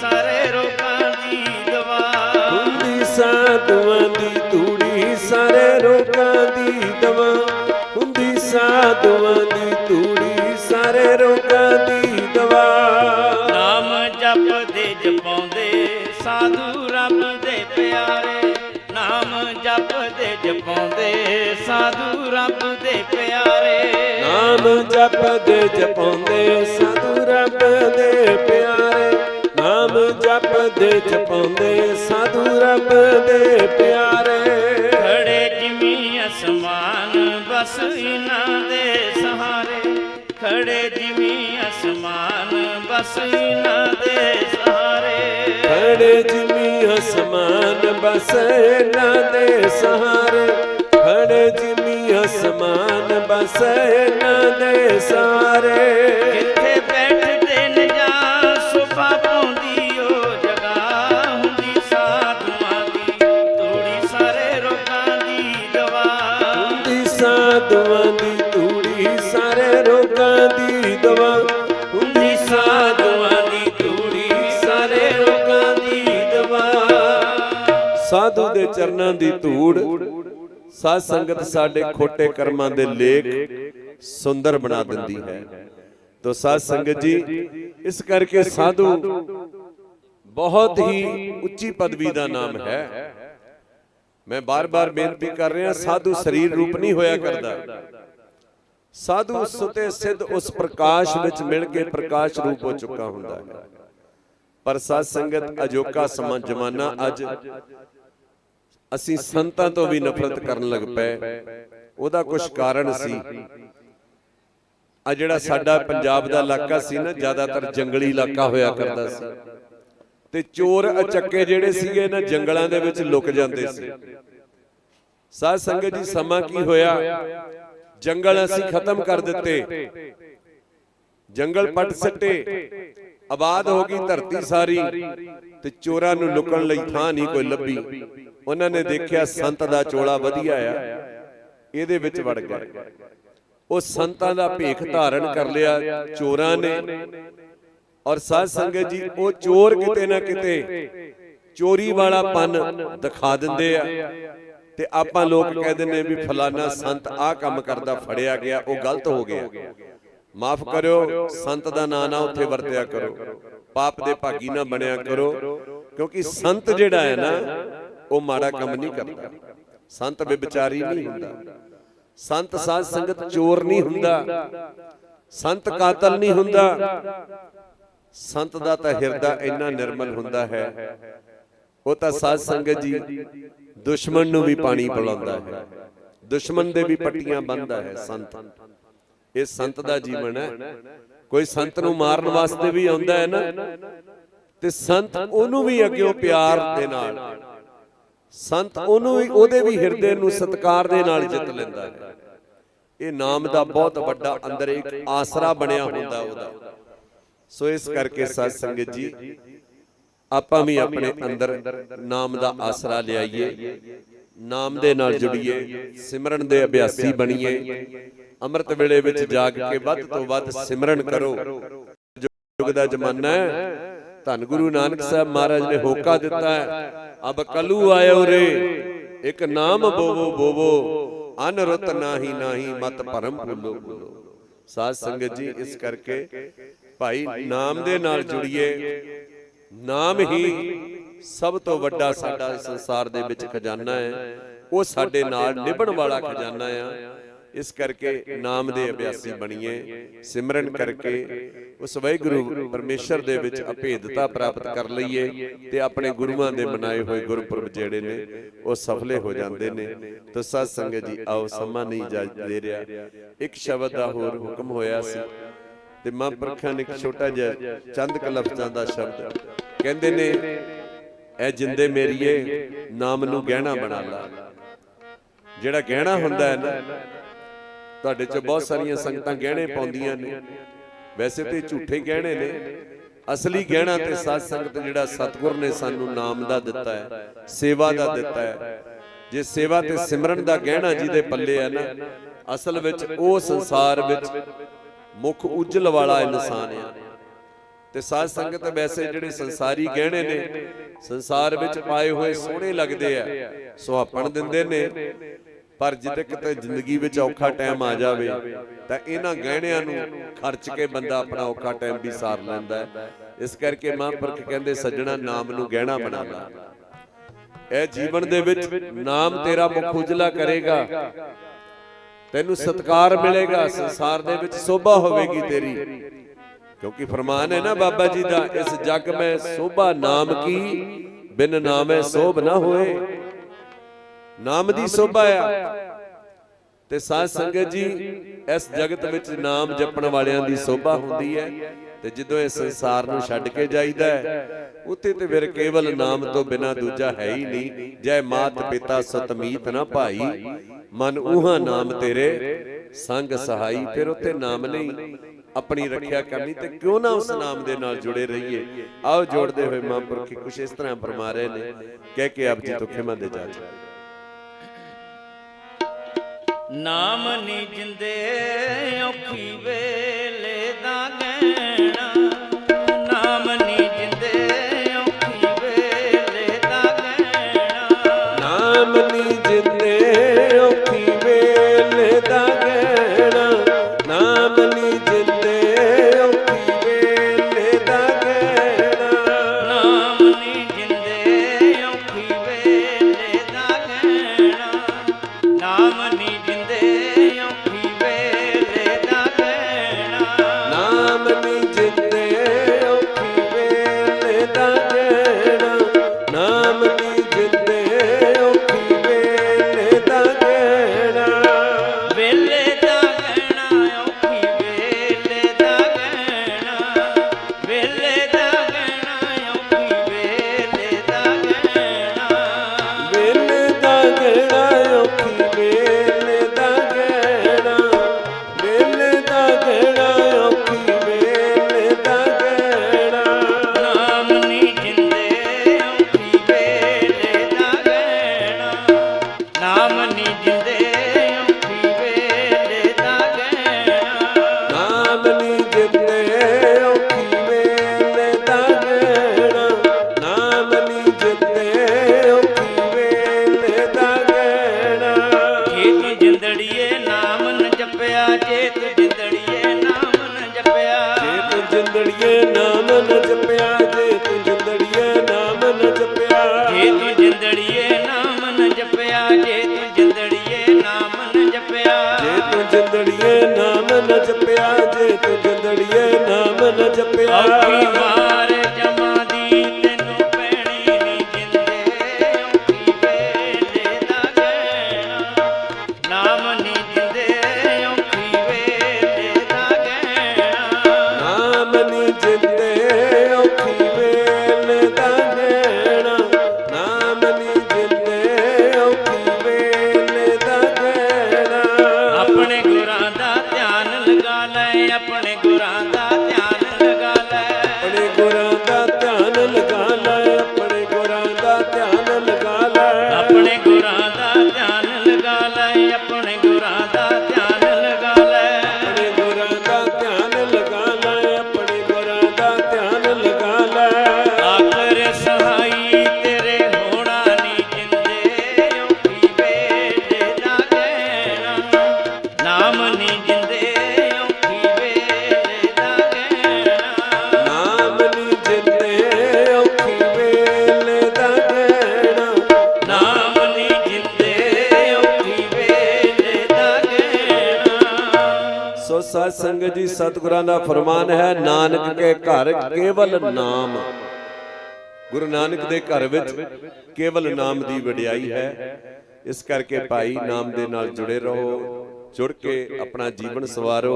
ਸਾਰੇ ਰੋਗਾਂ ਦੀ ਦਵਾ। ਹੁੰਦੀ ਸਾਧੂਆਂ ਦੀ ਤੂੜੀ ਸਾਰੇ ਰੋਗਾਂ ਦੀ ਦਵਾ। ਹੁੰਦੀ ਸਾਧੂਆਂ ਦੀ ਤੂੜੀ ਸਾਰੇ ਰੋਗਾਂ ਦੀ ਦਵਾ। ਨਾਮ ਜਪਦੇ ਜਪਾਉਂਦੇ ਸਾਧੂ ਰੱਬ ਦੇ ਪਿਆਰੇ। ਨਾਮ ਜਪਦੇ ਜਪਾਉਂਦੇ ਸਾਧੂ ਰੱਬ ਦੇ ਪਿਆਰੇ। ਨਾਮ ਜਪਦੇ ਜਪਾਉਂਦੇ ਜਪਦੇ ਜਪਾਉਂਦੇ ਸਾਧੂ ਰੱਬ ਦੇ ਪਿਆਰੇ। ਖੜੇ ਜਿਮੀ ਅਸਮਾਨ ਬਸ ਇਹਨਾਂ ਦੇ ਸਹਾਰੇ। ਖੜੇ ਜਿਮੀ ਅਸਮਾਨ ਬਸ ਇਹਨਾਂ ਦੇ ਸਹਾਰੇ। ਖੜੇ ਜਿਮੀ ਅਸਮਾਨ ਬਸ ਇਹਨਾਂ ਦੇ ਸਹਾਰੇ। ਖੜੇ ਜਿਮੀ ਅਸਮਾਨ ਬਸ ਇਹਨਾਂ ਦੇ ਸਹਾਰੇ। ਜਿੱਥੇ ਬੈਠਦੇ ਨੇ ਜਾਂ ਸੁਭਾ ਪਾਉਂਦੀ ਚਰਨਾਂ ਦੀ ਧੂੜ। ਸਾਧ ਸੰਗਤ ਸਾਡੇ ਖੋਟੇ ਕਰਮਾਂ ਦੇ ਲੇਖ ਸੁੰਦਰ ਬਣਾ ਦਿੰਦੀ ਹੈ। ਤੋ ਸਾਧ ਸੰਗਤ ਜੀ, ਇਸ ਕਰਕੇ ਸਾਧੂ ਬਹੁਤ ਹੀ ਉੱਚੀ ਪਦਵੀ ਦਾ ਨਾਮ ਹੈ। ਮੈਂ ਬਾਰ-ਬਾਰ ਬੇਨਤੀ ਕਰ ਰਿਹਾ, ਸਾਧੂ ਸਰੀਰ ਰੂਪ ਨਹੀਂ ਹੋਇਆ ਕਰਦਾ। ਸਾਧੂ ਸੁਤੇ ਸਿੱਧ ਉਸ ਪ੍ਰਕਾਸ਼ ਵਿੱਚ ਮਿਲ ਕੇ ਪ੍ਰਕਾਸ਼ ਰੂਪ ਹੋ ਚੁੱਕਾ ਹੁੰਦਾ ਹੈ। ਪਰ ਸਾਧ ਸੰਗਤ ਅਜੋਕਾ ਸਮਾਂ ਜਮਾਨਾ ਅੱਜ ਅਸੀਂ ਸੰਤਾਂ ਤੋਂ ਵੀ ਨਫ਼ਰਤ ਕਰਨ ਲੱਗ ਪਏ। ਉਹਦਾ ਕੁਝ ਕਾਰਨ ਸੀ। ਆ ਜਿਹੜਾ ਸਾਡਾ ਪੰਜਾਬ ਦਾ ਇਲਾਕਾ ਸੀ ਨਾ ਜ਼ਿਆਦਾਤਰ ਜੰਗਲੀ ਇਲਾਕਾ ਹੋਇਆ ਕਰਦਾ ਸੀ। ਤੇ ਚੋਰ ਅਚੱਕੇ ਜਿਹੜੇ ਸੀਗੇ ਨਾ ਜੰਗਲਾਂ ਦੇ ਵਿੱਚ ਲੁਕ ਜਾਂਦੇ ਸੀ। ਸਾਧ ਸੰਗਤ ਜੀ ਸਮਾਂ ਕੀ ਹੋਇਆ? ਜੰਗਲ ਅਸੀਂ ਖਤਮ ਕਰ ਦਿੱਤੇ। ਜੰਗਲ ਪੱਟ ਸੱਟੇ। ਆਬਾਦ ਹੋ ਗਈ ਧਰਤੀ ਸਾਰੀ ਤੇ ਚੋਰਾਂ ਨੂੰ ਲੁਕਣ ਲਈ ਥਾਂ ਨਹੀਂ ਕੋਈ ਲੱਭੀ। ਉਹਨਾਂ ਨੇ ਦੇਖਿਆ ਸੰਤ ਦਾ ਚੋਲਾ ਵਧੀਆ ਆ। ਇਹਦੇ ਵਿੱਚ ਵੜ ਗਏ ਉਹ ਸੰਤਾਂ ਦਾ ਭੇਖ ਧਾਰਨ ਕਰ ਲਿਆ ਚੋਰਾਂ ਨੇ। ਔਰ ਸਾਧ ਸੰਗਤ ਜੀ ਉਹ ਚੋਰ ਕਿਤੇ ਨਾ ਕਿਤੇ ਚੋਰੀ ਵਾਲਾ ਪਨ ਦਿਖਾ ਦਿੰਦੇ ਆ। ਤੇ ਆਪਾਂ ਲੋਕ ਕਹਿੰਦੇ ਨੇ ਵੀ ਫਲਾਨਾ ਸੰਤ ਆਹ ਕੰਮ ਕਰਦਾ ਫੜਿਆ ਗਿਆ ਉਹ ਗਲਤ ਹੋ ਗਿਆ। ਮਾਫ ਕਰਿਓ ਸੰਤ ਦਾ ਨਾਂ ਨਾ ਉੱਥੇ ਵਰਤਿਆ ਕਰੋ। ਪਾਪ ਦੇ ਭਾਗੀ ਨਾ ਬਣਿਆ ਕਰੋ ਕਿਉਂਕਿ ਸੰਤ ਜਿਹੜਾ ਹੈ ਨਾ ਉਹ ਮਾੜਾ ਕੰਮ ਨਹੀਂ ਕਰਦਾ। ਸੰਤ ਵਿਚਾਰੀ ਨਹੀਂ ਹੁੰਦਾ। ਸੰਤ ਸਾਧ ਸੰਗਤ ਚੋਰ ਨਹੀਂ ਹੁੰਦਾ। ਸੰਤ ਕਾਤਲ ਨਹੀਂ ਹੁੰਦਾ। ਸੰਤ ਦਾ ਤਾਂ ਹਿਰਦਾ ਇੰਨਾ ਨਿਰਮਲ ਹੁੰਦਾ ਹੈ। ਉਹ ਤਾਂ ਸਾਧ ਸੰਗਤ ਜੀ ਦੁਸ਼ਮਣ ਨੂੰ ਵੀ ਪਾਣੀ ਪਿਲਾਉਂਦਾ ਹੈ। ਦੁਸ਼ਮਣ ਦੇ ਵੀ ਪੱਟੀਆਂ ਬੰਨਦਾ ਹੈ ਸੰਤ। ਇਹ ਸੰਤ ਦਾ ਜੀਵਨ ਹੈ। ਕੋਈ ਸੰਤ ਨੂੰ ਮਾਰਨ ਵਾਸਤੇ ਵੀ ਆਉਂਦਾ ਹੈ ਨਾ। ਤੇ ਸੰਤ ਉਹਨੂੰ ਵੀ ਅੱਗਿਓਂ ਪਿਆਰ ਦੇ ਨਾਲ। ਸੰਤ ਉਹਨੂੰ ਵੀ ਉਹਦੇ ਵੀ ਹਿਰਦੇ ਨੂੰ ਸਤਕਾਰ ਦੇ ਨਾਲ ਜਿੱਤ ਲੈਂਦਾ ਹੈ। ਇਹ ਨਾਮ ਦਾ ਬਹੁਤ ਵੱਡਾ ਅੰਦਰ ਇੱਕ ਆਸਰਾ ਬਣਿਆ ਹੁੰਦਾ ਉਹਦਾ। ਸੋ ਇਸ ਕਰਕੇ ਸਾਧ ਸੰਗਤ ਜੀ ਆਪਾਂ ਵੀ ਆਪਣੇ ਅੰਦਰ ਨਾਮ ਦਾ ਆਸਰਾ ਲਿਆਈਏ। ਨਾਮ ਦੇ ਨਾਲ ਜੁੜੀਏ, ਸਿਮਰਨ ਦੇ ਅਭਿਆਸੀ ਬਣੀਏ, ਅੰਮ੍ਰਿਤ ਵੇਲੇ ਵਿੱਚ ਜਾਗ ਕੇ ਵੱਧ ਤੋਂ ਵੱਧ ਸਿਮਰਨ ਕਰੋ। ਯੁੱਗ ਦਾ ਜ਼ਮਾਨਾ ਹੈ, ਧੰਨ ਗੁਰੂ ਨਾਨਕ ਸਾਹਿਬ ਮਹਾਰਾਜ ਨੇ ਹੋਕਾ ਦਿੱਤਾ ਹੈ, ਅਬ ਕਲੂ ਆਇਓ ਰੇ, ਇੱਕ ਨਾਮ ਬੋਵੋ ਬੋਵੋ ਅਨ ਰੁੱਤ ਨਾਹੀ ਨਾਹੀ ਮਤ ਭਰਮ ਭੁੱਲੋ ਭੁੱਲੋ। ਸਾਧ ਸੰਗਤ ਜੀ, ਇਸ ਕਰਕੇ ਭਾਈ ਨਾਮ ਦੇ ਨਾਲ ਜੁੜੀਏ, ਨਾਮ ਹੀ ਸਭ ਤੋਂ ਵੱਡਾ ਸਾਡਾ ਸੰਸਾਰ ਦੇ ਵਿੱਚ ਖਜ਼ਾਨਾ ਹੈ। ਉਹ ਸਾਡੇ ਨਾਲ ਨਿਭਣ ਵਾਲਾ ਖਜ਼ਾਨਾ ਆ ਇਸ ਕਰਕੇ ਨਾਮ ਦੇ ਅਭਿਆਸੀ ਬਣੀਏ। ਸਿਮਰਨ ਕਰਕੇ ਉਸ ਵਾਹਿਗੁਰੂ ਪਰਮੇਸ਼ਰ ਦੇ ਵਿੱਚ ਅਭੇਦਤਾ ਪ੍ਰਾਪਤ ਕਰ ਲਈਏ ਤੇ ਆਪਣੇ ਗੁਰੂਆਂ ਦੇ ਮਨਾਏ ਹੋਏ ਗੁਰਪੁਰਬ ਜਿਹੜੇ ਨੇ ਉਹ ਸਫਲੇ ਹੋ ਜਾਂਦੇ ਨੇ। ਤਾਂ ਸਾਧ ਸੰਗਤ ਜੀ ਆਓ ਸਮਾਂ ਨਹੀਂ ਇਜਾਜ਼ਤ ਦੇ ਰਿਹਾ। ਇੱਕ ਸ਼ਬਦ ਦਾ ਹੋਰ ਹੁਕਮ ਹੋਇਆ ਸੀ। ਤੇ ਮਹਾਂਪੁਰਖਾਂ ਨੇ ਇੱਕ ਛੋਟਾ ਜਿਹਾ ਚੰਦ ਕ ਲਫ਼ਜ਼ਾਂ ਦਾ ਸ਼ਬਦ ਕਹਿੰਦੇ ਨੇ ਐ ਜਿੰਦੇ ਮੇਰੀਏ, ਨਾਮ ਨੂੰ ਗਹਿਣਾ ਬਣਾ ਲਾ। ਜਿਹੜਾ ਗਹਿਣਾ ਹੁੰਦਾ ਹੈ ਨਾ, ਤੁਹਾਡੇ ਚ ਬਹੁਤ ਸਾਰੀਆਂ ਸੰਗਤਾਂ ਗਹਿਣੇ ਪਾਉਂਦੀਆਂ ਨੇ। ਵੈਸੇ ਤੇ ਝੂਠੇ ਗਹਿਣੇ ਨੇ। ਅਸਲੀ ਗਹਿਣਾ ਤੇ ਸਾਧ ਸੰਗਤ ਜਿਹੜਾ ਸਤਿਗੁਰ ਨੇ ਸਾਨੂੰ ਨਾਮ ਦਾ ਦਿੱਤਾ ਹੈ, ਸੇਵਾ ਦਾ ਦਿੱਤਾ ਹੈ। ਜੇ ਸੇਵਾ ਤੇ ਸਿਮਰਨ ਦਾ ਗਹਿਣਾ ਜਿਹਦੇ ਪੱਲੇ ਹੈ ਨਾ, ਅਸਲ ਵਿੱਚ ਉਹ ਸੰਸਾਰ ਵਿੱਚ ਮੁੱਖ ਉਜਲ ਵਾਲਾ ਇਨਸਾਨ ਆ। ਤੇ ਸਾਧ ਸੰਗਤ ਵੈਸੇ ਜਿਹੜੇ ਸੰਸਾਰੀ ਗਹਿਣੇ ਨੇ ਸੰਸਾਰ ਵਿੱਚ ਪਾਏ ਹੋਏ ਸੋਹਣੇ ਲੱਗਦੇ ਆ ਸੁਹਾਪਣ ਦਿੰਦੇ ਨੇ। ਪਰ ਜਿੱਦੇ ਕਿਤੇ ਜ਼ਿੰਦਗੀ ਵਿੱਚ ਔਖਾ ਟਾਈਮ ਆ ਜਾਵੇ ਤਾਂ ਇਹਨਾਂ ਗਹਿਣਿਆਂ ਨੂੰ ਖਰਚ ਕੇ ਬੰਦਾ ਆਪਣਾ ਔਖਾ ਟਾਈਮ ਵੀ ਸਾਰ ਲੈਂਦਾ ਹੈ। ਇਸ ਕਰਕੇ ਮਹਾਂਪੁਰਖ ਕਹਿੰਦੇ ਸੱਜਣਾ ਨਾਮ ਨੂੰ ਗਹਿਣਾ ਬਣਾ ਲਾ ਇਹ ਜੀਵਨ ਦੇ ਵਿੱਚ ਨਾਮ ਤੇਰਾ ਮੁਖ ਉਜਲਾ ਕਰੇਗਾ। ਤੈਨੂੰ ਸਤਕਾਰ ਮਿਲੇਗਾ ਸੰਸਾਰ ਦੇ ਵਿੱਚ ਸੋਭਾ ਹੋਵੇਗੀ ਤੇਰੀ। ਕਿਉਂਕਿ ਫਰਮਾਨ ਹੈ ਨਾ ਬਾਬਾ ਜੀ ਦਾ, ਇਸ ਜਗ ਮੈਂ ਸੋਭਾ ਨਾਮ ਕੀ, ਬਿਨ ਨਾਮੇ ਸੋਭ ਨਾ ਹੋਏ। ਨਾਮ ਦੀ ਸੋਭਾ ਆ। ਤੇ ਸਾਧ ਸੰਗਤ ਜੀ, ਇਸ ਜਗਤ ਵਿੱਚ ਨਾਮ ਜਪਣ ਵਾਲਿਆਂ ਦੀ ਸੋਭਾ ਹੁੰਦੀ ਹੈ। ਤੇ ਜਦੋਂ ਇਹ ਸੰਸਾਰ ਨੂੰ ਛੱਡ ਕੇ ਜਾਈਦਾ ਹੈ, ਉੱਥੇ ਤੇ ਫਿਰ ਕੇਵਲ ਨਾਮ ਤੋਂ ਬਿਨਾ ਦੂਜਾ ਹੈ ਹੀ ਨਹੀਂ। ਜੈ ਮਾਤ ਪਿਤਾ ਸਤਮੀਤ ਨਾ ਭਾਈ, ਮਨ ਉਹਾ ਨਾਮ ਤੇਰੇ, ਸੰਗ ਸਹਾਈ, ਫਿਰ ਉੱਥੇ ਨਾਮ ਨਹੀਂ। ਆਪਣੀ ਰੱਖਿਆ ਕਰਨੀ ਤੇ ਕਿਉਂ ਨਾ ਉਸ ਨਾਮ ਦੇ ਨਾਲ ਜੁੜੇ ਰਹੀਏ। ਆਓ ਜੋੜਦੇ ਹੋਏ ਮਹਾਂਪੁਰਖੀ ਕੁਛ ਇਸ ਤਰ੍ਹਾਂ ਫਰਮਾ ਰਹੇ ਨੇ। ਕਹਿ ਕੇ ਆਪ ਜੀ ਤੋਂ ਖਿਮਾ ਦੇ ਜਾ ਜੀ ਨਾਮ ਨੀ ਜਿੰਦੇ ਔਖੀ ਵੇਲੇ ਜਪਿਆ ਜੇ ਤੂੰ ਜਿੰਦੜੀਏ ਨਾਮ ਨ ਜਪਿਆ। ਜੇ ਤੂੰ ਜਿੰਦੜੀਏ ਨਾਮ ਨ ਜਪਿਆ ਜੇ ਤੂੰ ਜਿੰਦੜੀਏ ਨਾਮ ਨ ਜਪਿਆ। ਜੇ ਤੂੰ ਜਿੰਦੜੀਏ ਨਾਮ ਨ ਜਪਿਆ ਜੇ ਤੂੰ ਜਿੰਦੜੀਏ ਨਾਮ ਨ ਜਪਿਆ। ਆਪਣੇ ਗੁਰਾਂ ਸੋ ਸੰਗਤ ਜੀ, ਸਤਿਗੁਰਾਂ ਦਾ ਫਰਮਾਨ ਹੈ, ਨਾਨਕ ਕੇ ਘਰ ਕੇਵਲ ਨਾਮ। ਗੁਰੂ ਨਾਨਕ ਦੇ ਘਰ ਵਿੱਚ ਕੇਵਲ ਨਾਮ ਦੀ ਵਡਿਆਈ ਹੈ। ਇਸ ਕਰਕੇ ਭਾਈ ਨਾਮ ਦੇ ਨਾਲ ਜੁੜੇ ਰਹੋ, ਜੁੜ ਕੇ ਆਪਣਾ ਜੀਵਨ ਸਵਾਰੋ।